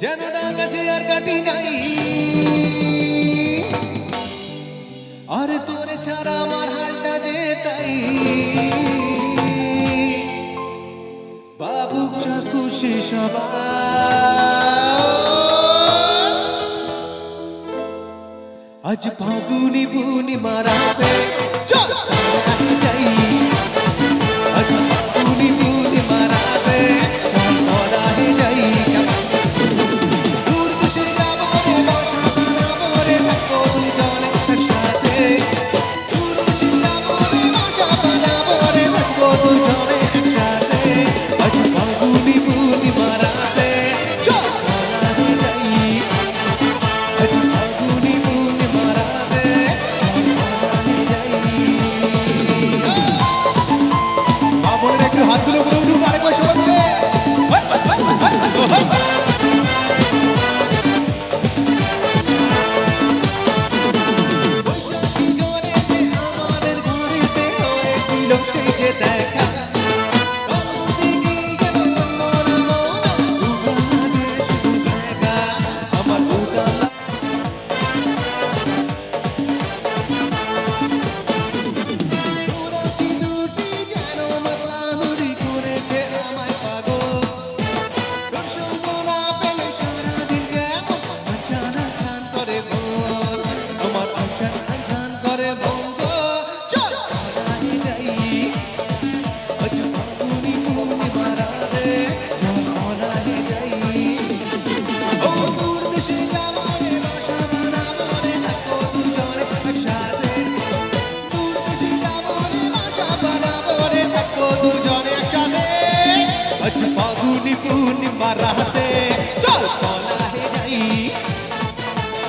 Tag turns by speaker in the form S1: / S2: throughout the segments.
S1: যেন ডাকাছে আর কাটি নাই। আর তোর ছাড়া আমার হালটা যে তাই। বাবু চাকু সবার। আজ ফাগুনি বুনি মারাতে চল।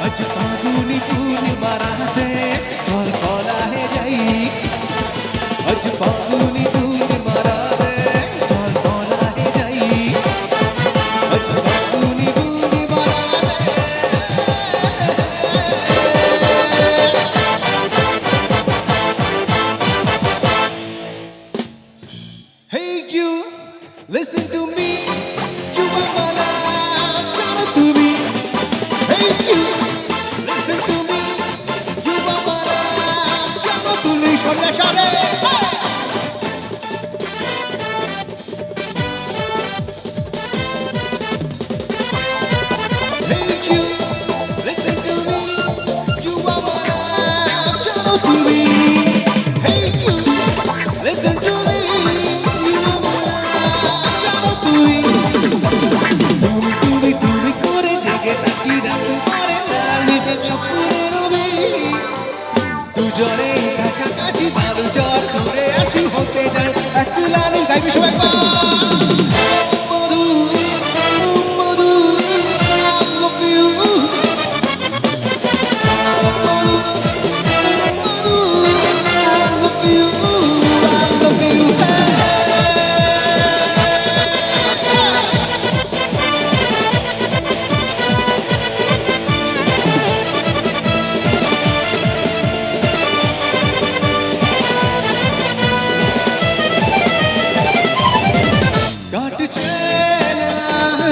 S1: अज फागुनी फूल बरा से सोल सोला है जाई।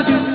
S1: dünya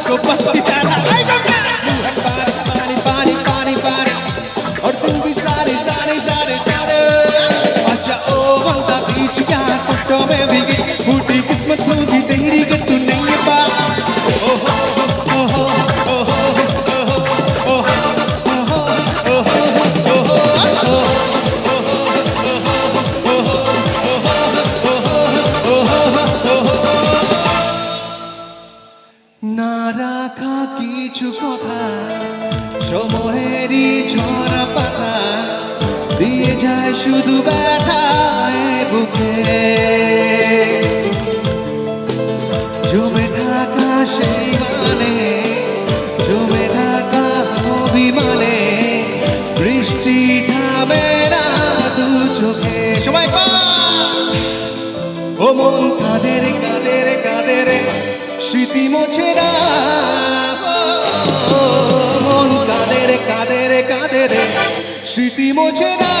S1: Let's go, let's go. না রাখা কিছু কথা, সময়েরই ঝরা পাতা, দিয়ে যায় শুধু ব্যথায় বুকে। জমে থাকা সেই কাঁধে রে স্মৃতি মোছে না।